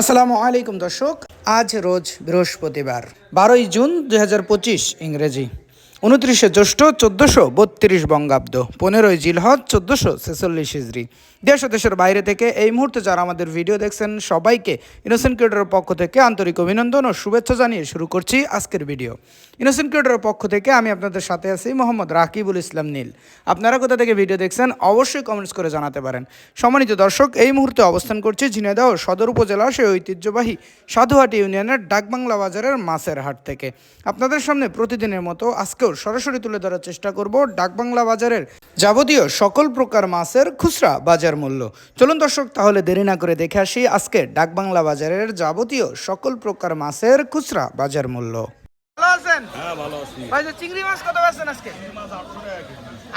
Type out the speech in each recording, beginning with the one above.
আসসালামু আলাইকুম দর্শক আজ রোজ বৃহস্পতিবার বারোই জুন দু হাজার পঁচিশ ইংরেজি। উনত্রিশে জ্যৈষ্ঠ চোদ্দোশো বত্রিশ বঙ্গাব্দ, পনেরোই জিলহজ চোদ্দোশো ছেচল্লিশ হিজড়ি দেশ ও দেশের বাইরে থেকে এই মুহূর্তে যারা আমাদের ভিডিও দেখছেন, সবাইকে ইনোসেন্ট ক্রিয়েটরের পক্ষ থেকে আন্তরিক অভিনন্দন ও শুভেচ্ছা জানিয়ে শুরু করছি আজকের ভিডিও। ইনোসেন্ট ক্রিয়েটরের পক্ষ থেকে আমি আপনাদের সাথে আছি মোহাম্মদ রাকিবুল ইসলাম নীল। আপনারা কোথা থেকে ভিডিও দেখছেন, অবশ্যই কমেন্টস করে জানাতে পারেন। সম্মানিত দর্শক, এই মুহূর্তে অবস্থান করছি ঝিনাইদহ সদর উপজেলার সেই ঐতিহ্যবাহী সাধুহাটি ইউনিয়নের ডাকবাংলা বাজারের মাছের হাট থেকে। আপনাদের সামনে প্রতিদিনের মতো আজকেও সরাসরি তুলে ধরার চেষ্টা করব ডাকবাংলা বাজারের যাবতীয় সকল প্রকার মাছের খুচরা বাজার মূল্য। চলুন দর্শক তাহলে দেরি না করে দেখে আসি আজকে ডাকবাংলা বাজারের যাবতীয় সকল প্রকার মাছের খুচরা বাজার মূল্য। ভালো আছেন? হ্যাঁ ভালো আছি। ভাই চিংড়ি মাছ কত আজকে?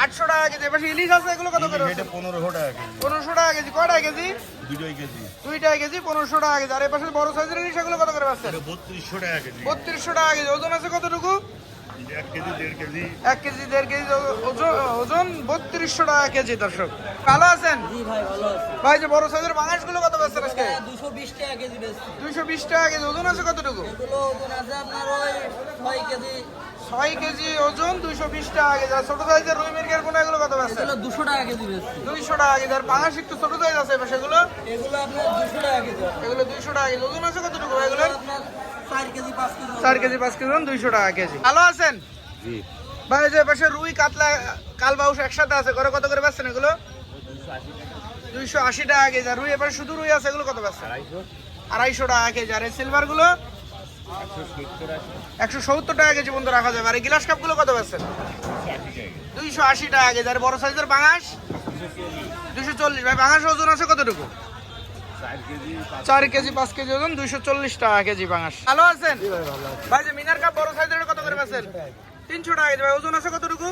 আটশো টাকা কেজি। এবার ইলিশ আছে এগুলো কত করে? এটা পনেরোশো টাকা কেজি। পনেরোশো টাকা কেজি। কয় কেজি? দুটোই কেজি। দুই কেজি পনেরোশো টাকা কেজি। আর এ পাশে বড় সাইজের ইলিশ এগুলো কত করে পাচ্ছেন বত্রিশশো টাকা কেজি। বত্রিশশো টাকা কেজি। ওজন আছে কতটুকু? এক কেজি দেড় কেজি। এক কেজি দেড় কেজি ও- ওজন ওজন বত্রিশশো টাকা কেজি দর্শক। ভালো আছেন? ভাই ভালো আছি। ভাই যে বড় সাইজের বাঙাশগুলো কত পাচ্ছেন আজকে? দুশো বিশ টাকা কেজি দুইশো বিশ টাকা কেজি ওজন আছে কতটুকু? ওজন আছে আপনার ওই ছয় কেজি। ছয় কেজি ওজন দুইশো বিশ টাকা কেজি। আর ছোট সাইজের রুই মির্গের কোনা এগুলো কত এগুলো দুশো টাকা কেজি দুইশো টাকা কেজি। আর বাঙাশ একটু ছোট সাইজ আছে সেগুলো? এগুলো আপনার দুশো টাকা কেজি। এগুলো দুইশো টাকা কেজি। ওজন আছে কতটুকু আপনার চার কেজি পাঁচ কেজি চার কেজি পাঁচ কেজি দুইশো টাকা কেজি। ভালো আছেন? ভাই যে পাশে রুই কাতলা কালবাউস একসাথে আছে করে কত করে পাচ্ছেন এগুলো? দুইশো আশি টাকা কেজি। আর রুই এবার শুধু রুই আছে এগুলো কত পাচ্ছেন আড়াইশো। টাকা কেজি। আর এই সিলভারগুলো? একশো সত্তর টাকা কেজি পর্যন্ত রাখা যাবে। আর এই গ্লাস কাপগুলো কত পাচ্ছেন দুইশো আশি টাকা কেজি। আর বড় সাইজের বাঙাস দুইশো চল্লিশ। ভাই বাঙাস ওজন আছে কতটুকু? চার কেজি পাঁচ কেজি। ওজন দুইশো চল্লিশ টাকা কেজি বাঙাস ভালো আছেন? ভাই যে মিনার কাপ বড় সাইজের কত করে পাচ্ছেন? তিনশো টাকা কেজি। ভাই ওজন আছে কতটুকু?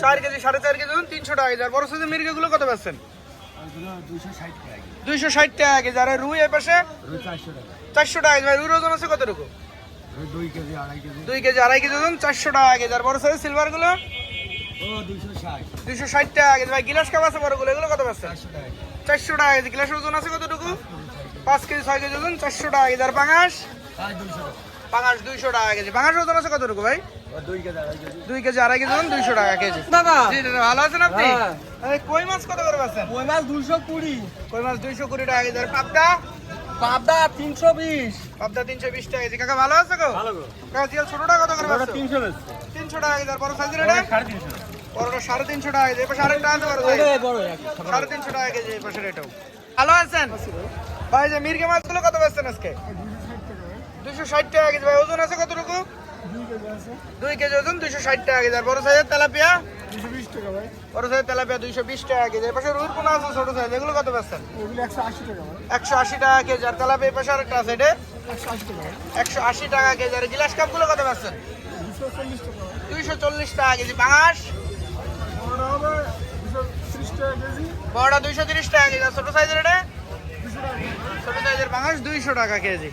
চার কেজি সাড়ে চার কেজি। ওজন তিনশো টাকা কেজি। আর বড় সাইজের মির্গে গুলো কত পাচ্ছেন? দুইশো ষাট টাকা কেজি। আর রুই এ পাশে? চারশো টাকা। কেজি। ভাই রুইর ওজন আছে কতটুকু? দুই কেজি আড়াই কেজি। ওজন চারশো টাকা কেজি। আর বড় সাইজের সিলভারগুলো? দুইশো ষাট। টাকা কেজি। ভাই গিলাস কাপ আছে বড়গুলো? এগুলো কত পাচ্ছেন চারশো টাকা কেজি। গিলাসের ওজন আছে কতটুকু? পাঁচ কেজি ছয় কেজি ওজন চারশো টাকা কেজি। আর পাঙাশ? পাঙাশ দুইশো টাকা কেজি। পাঙাশ ওজন আছে কতটুকু ভাই? দুই কেজি আড়াই কেজি। ওজন দুইশো টাকা কেজি। দাদা! ভালো আছেন আপনি? হ্যাঁ। কই মাছ কত করে পাচ্ছেন ওই মাছ দুশো কুড়ি। কই মাছ দুইশো কুড়ি টাকা কেজি। আর পাবদা? পাবদা তিনশো বিশ। পাবদা তিনশো বিশ টাকা কেজি। কাকা ভালো আছে গো? কাকা জিয়াল ছোটটা কত করে পাচ্ছ তিনশো তিনশো টাকা কেজি। আর বড় সাইজের এটা? সাড়ে তিনশো। বড়টা সাড়ে তিনশো টাকা কেজি এবার সাড়ে টাকা সাড়ে তিনশো টাকা কেজি এই পাশের এটাও। ভালো আছেন? ভাই যে মির্গে মাছগুলো কত বেচছেন আজকে? দুইশো ষাট টাকা কেজি। ভাই ওজন আছে কতটুকু? দুই কেজি ওজন দুইশো ষাট টাকা কেজি। আর বড় সাইজের তেলাপিয়া? বড় সাইজের তেলাপিয়া দুইশো বিশ টাকা কেজি। এই পাশে আছে ছোট সাইজ। এগুলো কত বেচছেন? একশো আশি টাকা কেজি। আর তেলাপিয়া এই পাশে আরেকটা আছে এটা? একশো আশি টাকা কেজি। আর গিলাস কাপগুলো কত বেচছেন? দুইশো চল্লিশ টাকা কেজি। বাঁশ? বড়টা দুইশো তিরিশ টাকা কেজি। ছোট সাইজের এটা? ছোট সাইজের বাংলাদেশ দুইশো টাকা কেজি।